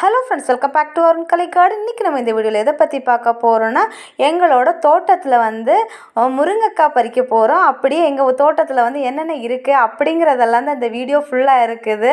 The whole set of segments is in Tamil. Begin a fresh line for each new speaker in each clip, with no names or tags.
Hello friends welcome back to Arun Kalaikkadu இன்றைக்கி நம்ம இந்த வீடியோவில் எதை பற்றி பார்க்க போகிறோன்னா எங்களோட தோட்டத்தில் வந்து முருங்கைக்காய் பறிக்க போகிறோம் அப்படியே எங்கள் தோட்டத்தில் வந்து என்னென்ன இருக்குது அப்படிங்கிறதெல்லாம் தான் இந்த வீடியோ ஃபுல்லாக இருக்குது.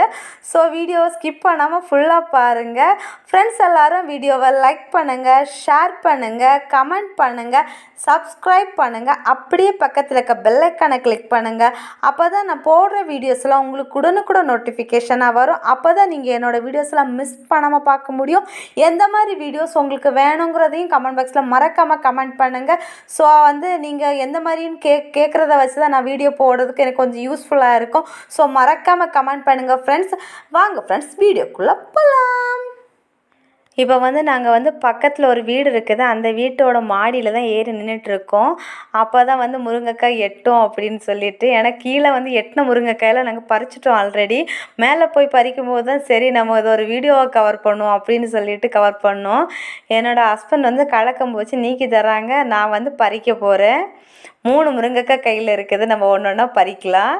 ஸோ வீடியோவை ஸ்கிப் பண்ணாமல் ஃபுல்லாக பாருங்கள் ஃப்ரெண்ட்ஸ் எல்லோரும் வீடியோவை லைக் பண்ணுங்கள் ஷேர் பண்ணுங்கள் கமெண்ட் பண்ணுங்கள் சப்ஸ்கிரைப் பண்ணுங்கள் அப்படியே பக்கத்தில் இருக்க பெல்லைக்கானை கிளிக் பண்ணுங்கள் அப்போ தான் நான் போடுற வீடியோஸ்லாம் உங்களுக்கு உடனுக்குடன் நோட்டிஃபிகேஷனாக வரும். அப்போ தான் நீங்கள் என்னோடய வீடியோஸ்லாம் மிஸ் பண்ணாமல் பார்க்க முடியும். எந்த மாதிரி வீடியோஸ் உங்களுக்கு வேணுங்கிறதையும் கமெண்ட் பாக்ஸில் மறக்காமல் கமெண்ட் பண்ணுங்கள் ஸோ வந்து நீங்கள் எந்த மாதிரின்னு கே கேட்குறத வச்சு தான் நான் வீடியோ போடுறதுக்கு எனக்கு கொஞ்சம் யூஸ்ஃபுல்லாக இருக்கும். ஸோ மறக்காமல் கமெண்ட் பண்ணுங்கள் ஃப்ரெண்ட்ஸ் வாங்க ஃப்ரெண்ட்ஸ் வீடியோக்குள்ளே போகலாம் இப்போ வந்து நாங்கள் வந்து பக்கத்தில் ஒரு வீடு இருக்குது. அந்த வீட்டோட மாடியில் தான் ஏறி நின்றுட்டுருக்கோம் அப்போ தான் வந்து முருங்கைக்காய் எட்டும் அப்படின்னு சொல்லிட்டு ஏன்னா கீழே வந்து எட்டின முருங்கைக்காயெல்லாம் நாங்கள் பறிச்சிட்டோம் ஆல்ரெடி மேலே போய் பறிக்கும்போது தான் சரி நம்ம இதை ஒரு வீடியோவை கவர் பண்ணுவோம் அப்படின்னு சொல்லிட்டு கவர் பண்ணோம். என்னோடய ஹஸ்பண்ட் வந்து கலக்கம் வச்சு நீக்கி தராங்க நான் வந்து பறிக்க போகிறேன் மூணு முருங்கைக்காய் கையில் இருக்குது நம்ம ஒன்று ஒன்றா பறிக்கலாம்.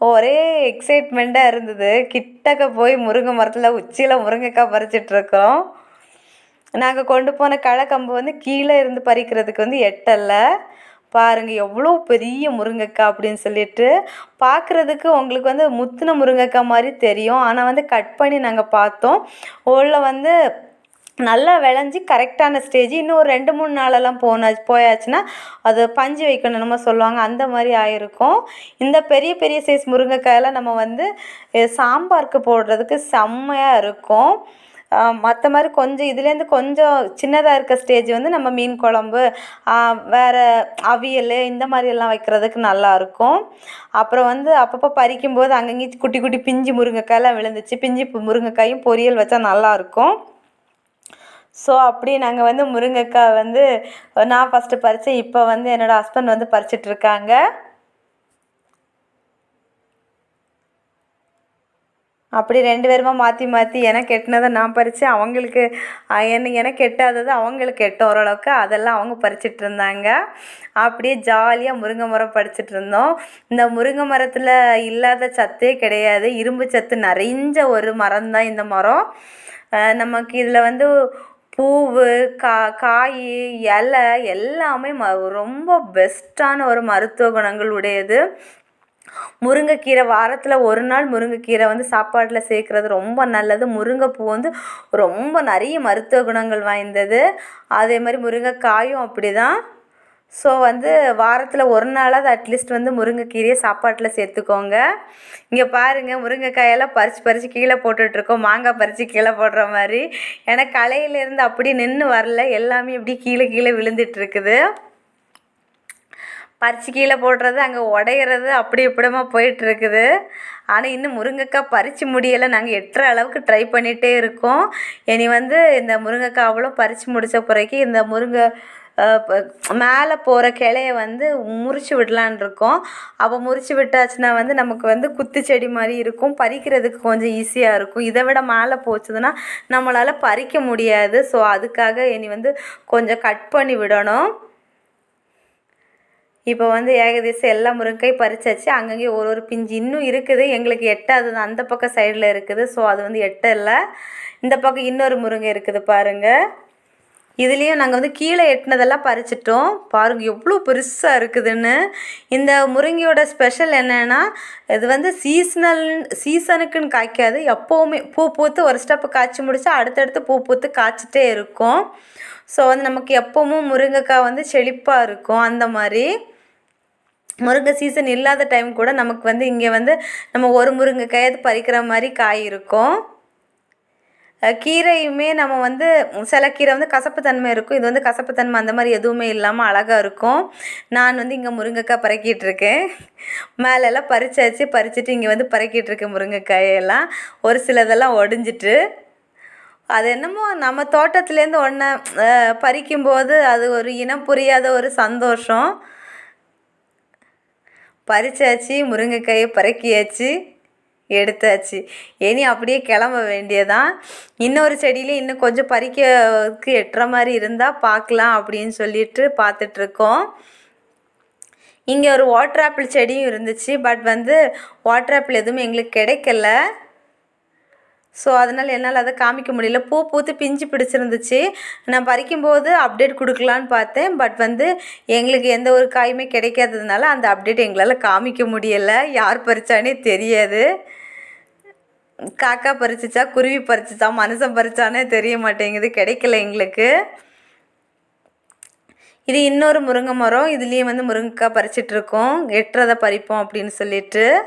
ஒரே எக்ஸைட்மெண்ட்டாக இருந்தது. கிட்டக்க போய் முருங்கை மரத்தில் உச்சியில் முருங்கைக்காய் பறிச்சிட்ருக்கோம் நாங்கள் கொண்டு போன களைக்கம்பு வந்து கீழே இருந்து பறிக்கிறதுக்கு வந்து எட்டலை பாருங்கள் எவ்வளோ பெரிய முருங்கைக்காய் அப்படின்னு சொல்லிட்டு. பார்க்குறதுக்கு உங்களுக்கு வந்து முத்தின முருங்கைக்காய் மாதிரி தெரியும். ஆனால் வந்து கட் பண்ணி நாங்கள் பார்த்தோம். உள்ள வந்து நல்லா விளைஞ்சி கரெக்டான ஸ்டேஜ் இன்னும் ஒரு ரெண்டு மூணு நாளெல்லாம் போனாச்சு போயாச்சுன்னா அது பஞ்சு வைக்கணும் நம்ம சொல்லுவாங்க. அந்த மாதிரி ஆயிருக்கும். இந்த பெரிய பெரிய சைஸ் முருங்கைக்காயெல்லாம் நம்ம வந்து சாம்பாருக்கு போடுறதுக்கு செம்மையாக இருக்கும். மற்ற மாதிரி கொஞ்சம் இதுலேருந்து கொஞ்சம் சின்னதாக இருக்க ஸ்டேஜ் வந்து நம்ம மீன் குழம்பு வேறு அவியல் இந்த மாதிரி எல்லாம் வைக்கிறதுக்கு நல்லாயிருக்கும் அப்புறம் வந்து அப்பப்போ பறிக்கும்போது அங்கங்கே குட்டி குட்டி பிஞ்சு முருங்கைக்காயெல்லாம் விழுந்துச்சு. பிஞ்சு முருங்கைக்காயும் பொரியல் வச்சா நல்லாயிருக்கும் ஸோ அப்படி நாங்கள் வந்து முருங்கைக்காய் வந்து நான் ஃபஸ்ட்டு பறித்தேன் இப்போ வந்து என்னோடய ஹஸ்பண்ட் வந்து பறிச்சிட்டு இருக்காங்க. அப்படி ரெண்டு பேருமா மாற்றி மாற்றி எனக்கு எட்டினதை நான் பறித்தேன் அவங்களுக்கு என்ன எனக்கு எட்டாதது அவங்களுக்கு எட்டும் ஓரளவுக்கு அதெல்லாம் அவங்க பறிச்சிட்டு இருந்தாங்க. அப்படியே ஜாலியாக முருங்கை மரம் படிச்சுட்டு இருந்தோம். இந்த முருங்கை மரத்தில் இல்லாத சத்தே கிடையாது. இரும்பு சத்து நிறைஞ்ச ஒரு மரம் தான் இந்த மரம். நமக்கு இதில் வந்து பூவு கா காய் இலை எல்லாமே ம ரொம்ப பெஸ்ட்டான ஒரு மருத்துவ குணங்கள் உடையது. முருங்கைக்கீரை வாரத்தில் ஒரு நாள் முருங்கைக்கீரை வந்து சாப்பாட்டில் சேர்க்குறது ரொம்ப நல்லது. முருங்கைப்பூ வந்து ரொம்ப நிறைய மருத்துவ குணங்கள் வாய்ந்தது. அதே மாதிரி முருங்கைக்காயும் அப்படி தான் ஸோ வந்து வாரத்தில் ஒரு நாளாவது அட்லீஸ்ட் வந்து முருங்கைக்கீரையை சாப்பாட்டில் சேர்த்துக்கோங்க. இங்கே பாருங்கள் முருங்கைக்காயெல்லாம் பறித்து பறித்து கீழே போட்டுட்ருக்கோம். மாங்காய் பறித்து கீழே போடுற மாதிரி. ஏன்னா கலையிலேருந்து அப்படியே நின்று வரல. எல்லாமே இப்படி கீழே கீழே விழுந்துட்டுருக்குது பறித்து கீழே போடுறது அங்கே உடையிறது அப்படி இப்படிமா போயிட்டுருக்குது ஆனால் இன்னும் முருங்கைக்காய் பறித்து முடியலை. நாங்கள் எட்டுற அளவுக்கு ட்ரை பண்ணிகிட்டே இருக்கோம். இனி வந்து இந்த முருங்கைக்காய் அவ்வளோ பறித்து முடித்த பிறகு இந்த முருங்கை மேலே போகிற கிளைய வந்து முறிச்சு விடலான் இருக்கோம். அப்போ முறிச்சு விட்டாச்சுன்னா வந்து நமக்கு வந்து குத்து செடி மாதிரி இருக்கும். பறிக்கிறதுக்கு கொஞ்சம் ஈஸியாக இருக்கும். இதை விட மேலே போச்சுதுன்னா நம்மளால் பறிக்க முடியாது. ஸோ அதுக்காக இனி வந்து கொஞ்சம் கட் பண்ணி விடணும். இப்போ வந்து ஏகதேசம் எல்லா முருங்கை பறிச்சாச்சு. அங்கங்கே ஒரு ஒரு பிஞ்சு இன்னும் இருக்குது. எங்களுக்கு எட்டாது. அந்த பக்கம் சைடில் இருக்குது. ஸோ அது வந்து எட்டல இந்த பக்கம் இன்னொரு முருங்கை இருக்குது பாருங்கள் இதுலேயும் நாங்கள் வந்து கீழே எட்டினதெல்லாம் பறிச்சிட்டோம். பாருங்கள் எவ்வளோ பெருசாக இருக்குதுன்னு. இந்த முருங்கையோட ஸ்பெஷல் என்னென்னா இது வந்து சீசனல் சீசனுக்குன்னு காய்க்காது. எப்போவுமே பூ பூத்து ஒரு ஸ்டெப்பு காய்ச்சி முடிச்சா அடுத்தடுத்து பூ பூத்து காய்ச்சிட்டே இருக்கும். ஸோ வந்து நமக்கு எப்போவும் முருங்கைக்காய் வந்து செழிப்பாக இருக்கும். அந்த மாதிரி. முருங்கை சீசன் இல்லாத டைம் கூட நமக்கு வந்து இங்கே வந்து நம்ம ஒரு முருங்கைக்காயாவது பறிக்கிற மாதிரி காய் இருக்கும். கீரையுமே நம்ம வந்து சில கீரை வந்து கசப்புத்தன்மை இருக்கும். இது வந்து கசப்புத்தன்மை அந்த மாதிரி எதுவுமே இல்லாமல் அழகாக இருக்கும். நான் வந்து இங்கே முருங்கைக்காய் பறக்கிட்டு இருக்கேன். மேலெல்லாம் பறிச்சாச்சு பறிச்சுட்டு இங்கே வந்து பறக்கிட்டு இருக்கேன் முருங்கைக்காயெல்லாம் ஒரு சிலதெல்லாம் ஒடிஞ்சிட்டு. அது என்னமோ நம்ம தோட்டத்துலேருந்து ஒன்றை பறிக்கும்போது அது ஒரு இனம் புரியாத ஒரு சந்தோஷம். பறிச்சாச்சு முருங்கைக்காயை பறக்கியாச்சு எடுத்தாச்சு. இனி அப்படியே கிளம்ப வேண்டியதான் இன்னொரு செடியிலே இன்னும் கொஞ்சம் பறிக்கக்கு எட்டுற மாதிரி இருந்தால் பார்க்கலாம் அப்படின்னு சொல்லிட்டு பார்த்துட்ருக்கோம். இங்கே ஒரு வாட்டர் ஆப்பிள் செடியும் இருந்துச்சு. பட் வந்து வாட்டர் ஆப்பிள் எதுவும் எங்களுக்கு கிடைக்கல. ஸோ அதனால் என்னால் அதை காமிக்க முடியல. பூ பூத்து பிஞ்சு பிடிச்சிருந்துச்சு. நான் பறிக்கும்போது அப்டேட் கொடுக்கலான்னு பார்த்தேன். பட் வந்து எங்களுக்கு எந்த ஒரு காயுமே கிடைக்காததுனால அந்த அப்டேட் எங்களால் காமிக்க முடியலை. யார் பறித்தானே தெரியாது. காக்கா பறிச்சிச்சா குருவி பறிச்சிச்சா மனுஷன் பறிச்சானே தெரிய மாட்டேங்குது கிடைக்கல எங்களுக்கு. இது இன்னொரு முருங்கை மரம் இதுலேயும் வந்து முருங்கைக்காய் பறிச்சிட்ருக்கோம். எட்டுறதை பறிப்போம் அப்படின்னு சொல்லிட்டு.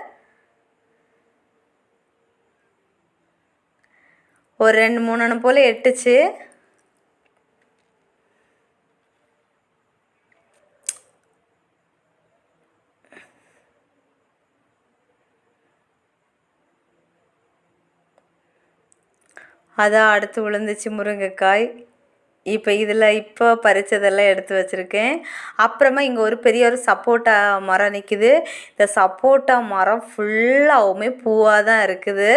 ஒரு ரெண்டு மூணு போல் எட்டுச்சு. அதான் அடுத்து விழுந்துச்சு முருங்கைக்காய். இப்போ இதில் இப்போ பறித்ததெல்லாம் எடுத்து வச்சுருக்கேன். அப்புறமா இங்கே ஒரு பெரிய ஒரு சப்போட்டா மரம் நிற்கிது இந்த சப்போட்டா மரம் ஃபுல்லாகவுமே பூவாக தான் இருக்குது.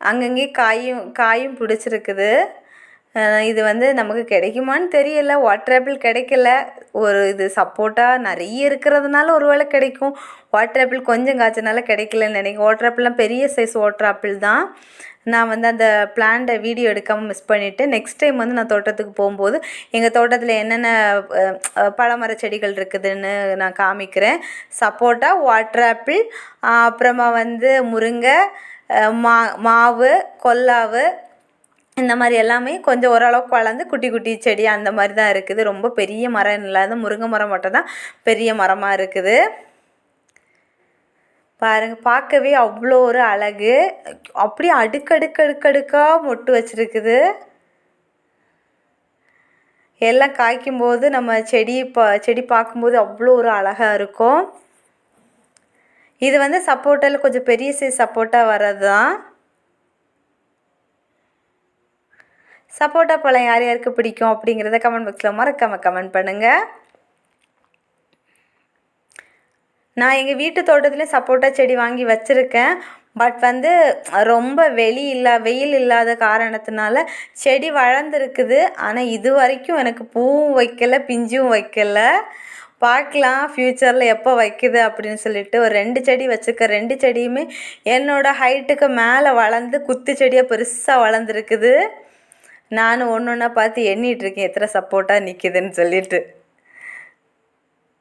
அங்கங்கே காயும் காயும் பிடிச்சிருக்குது. இது வந்து நமக்கு கிடைக்குமான்னு தெரியல. வாட்டர் ஆப்பிள் கிடைக்கல. ஒரு இது சப்போட்டா நிறைய இருக்கிறதுனால ஒரு வேளை கிடைக்கும். வாட்டர் ஆப்பிள் கொஞ்சம் காய்ச்சனால கிடைக்கலன்னு நினைக்கிறேன். வாட்டர் ஆப்பிள்லாம் பெரிய சைஸ் வாட்டர் ஆப்பிள் தான். நான் வந்து அந்த பிளான்ட்டை வீடியோ எடுக்காமல் மிஸ் பண்ணிவிட்டு நெக்ஸ்ட் டைம் வந்து நான் தோட்டத்துக்கு போகும்போது எங்கள் தோட்டத்தில் என்னென்ன பழமர செடிகள் இருக்குதுன்னு நான் காமிக்கிறேன். சப்போட்டா வாட்டர் ஆப்பிள் அப்புறமா வந்து முருங்கை மா மாவு கொல்லாவு இந்த மாதிரி எல்லாமே கொஞ்சம் ஓரளவுக்கு வளர்ந்து குட்டி குட்டி செடி அந்த மாதிரி தான் இருக்குது. ரொம்ப பெரிய மரம் இல்லாத முருங்கை மரம் மட்டும் தான் பெரிய மரமாக இருக்குது. பாருங்கள் பார்க்கவே அவ்வளோ ஒரு அழகு. அப்படியே அடுக்கடுக்கு அடுக்கடுக்காக மொட்டு வச்சுருக்குது. எல்லாம் காய்க்கும்போது நம்ம செடி பா செடி பார்க்கும்போது அவ்வளோ ஒரு அழகாக இருக்கும். இது வந்து சப்போட்டாவில் கொஞ்சம் பெரிய சைஸ் சப்போட்டா வர்றது தான் சப்போட்டா பழம் யார் யாருக்கு பிடிக்கும் அப்படிங்கிறத கமெண்ட் பாக்ஸில் மறக்காமல் கமெண்ட் பண்ணுங்கள் நான் எங்கள் வீட்டு தோட்டத்துலேயும் சப்போட்டா செடி வாங்கி வச்சுருக்கேன். பட் வந்து ரொம்ப வெளி இல்லா வெயில் இல்லாத காரணத்தினால செடி வளர்ந்துருக்குது. ஆனால் இது வரைக்கும் எனக்கு பூவும் வைக்கலை பிஞ்சும் வைக்கலை. பார்க்கலாம் ஃப்யூச்சரில் எப்போ வைக்குது அப்படின்னு சொல்லிட்டு ஒரு ரெண்டு செடி வச்சுருக்கேன். ரெண்டு செடியுமே என்னோடய ஹைட்டுக்கு மேலே வளர்ந்து குத்து செடியாக பெருசாக வளர்ந்துருக்குது. நானும் ஒன்று ஒன்றா பார்த்து எண்ணிகிட்ருக்கேன் எத்தனை சப்போர்ட்டாக நிற்கிதுன்னு சொல்லிட்டு.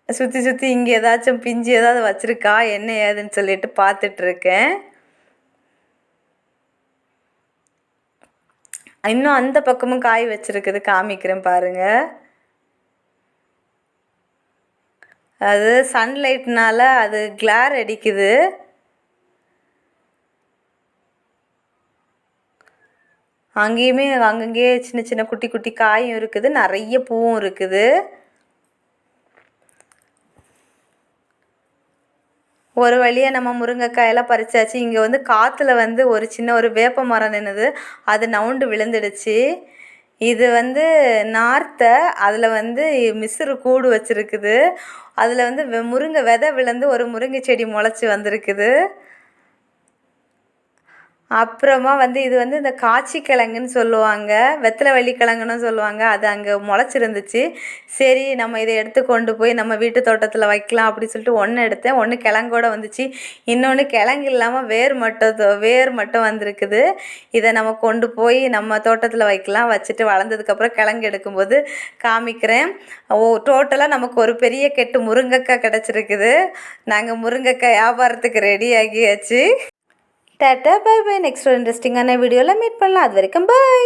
சுற்றி சுற்றி இங்கே ஏதாச்சும் பிஞ்சு ஏதாவது வச்சுருக்கா? என்ன ஏதுன்னு சொல்லிட்டு பார்த்துட்ருக்கேன் இன்னும் அந்த பக்கமும் காய் வச்சுருக்குது. காமிக்கிறேன் பாருங்கள் அது சன்லைட்னால அது கிளார் அடிக்குது. அங்கேயுமே அங்கங்கேயே சின்ன சின்ன குட்டி குட்டி காயும் இருக்குது. நிறைய பூவும் இருக்குது. ஒரு வழியாக நம்ம முருங்கைக்காயெல்லாம் பறிச்சாச்சு. இங்கே வந்து காற்றுல வந்து ஒரு சின்ன ஒரு வேப்ப மரம் நின்றுது அது நவுண்டு விழுந்துடுச்சு. இது வந்து நார்த்தை அதில் வந்து மிஸ்ரு கூடு வச்சுருக்குது. அதில் வந்து முருங்கை விதை விழுந்து ஒரு முருங்கை செடி முளைச்சி வந்திருக்குது. அப்புறமா வந்து இது வந்து இந்த காட்சி கிழங்குன்னு சொல்லுவாங்க வெத்தலை வள்ளி கிழங்குன்னு சொல்லுவாங்க. அது அங்கே முளைச்சிருந்துச்சு. சரி நம்ம இதை எடுத்து கொண்டு போய் நம்ம வீட்டு தோட்டத்தில் வைக்கலாம் அப்படின்னு சொல்லிட்டு ஒன்று எடுத்தேன். ஒன்று கிழங்கோட வந்துச்சு. இன்னொன்று கிழங்கு இல்லாமல் வேர் மட்டும் வேர் மட்டும் வந்திருக்குது. இதை நம்ம கொண்டு போய் நம்ம தோட்டத்தில் வைக்கலாம். வச்சுட்டு வளர்ந்ததுக்கப்புறம் கிழங்கு எடுக்கும்போது காமிக்கிறேன். ஓ டோட்டலாக நமக்கு ஒரு பெரிய கெட்டு முருங்கைக்காய் கிடச்சிருக்குது. நாங்கள் முருங்கைக்காய் வியாபாரத்துக்கு ready ஆகியாச்சு. Tata bye bye. Next ஒரு இன்ட்ரெஸ்டிங்கான வீடியோவில் மீட் பண்ணலாம். அது வரைக்கும் பாய்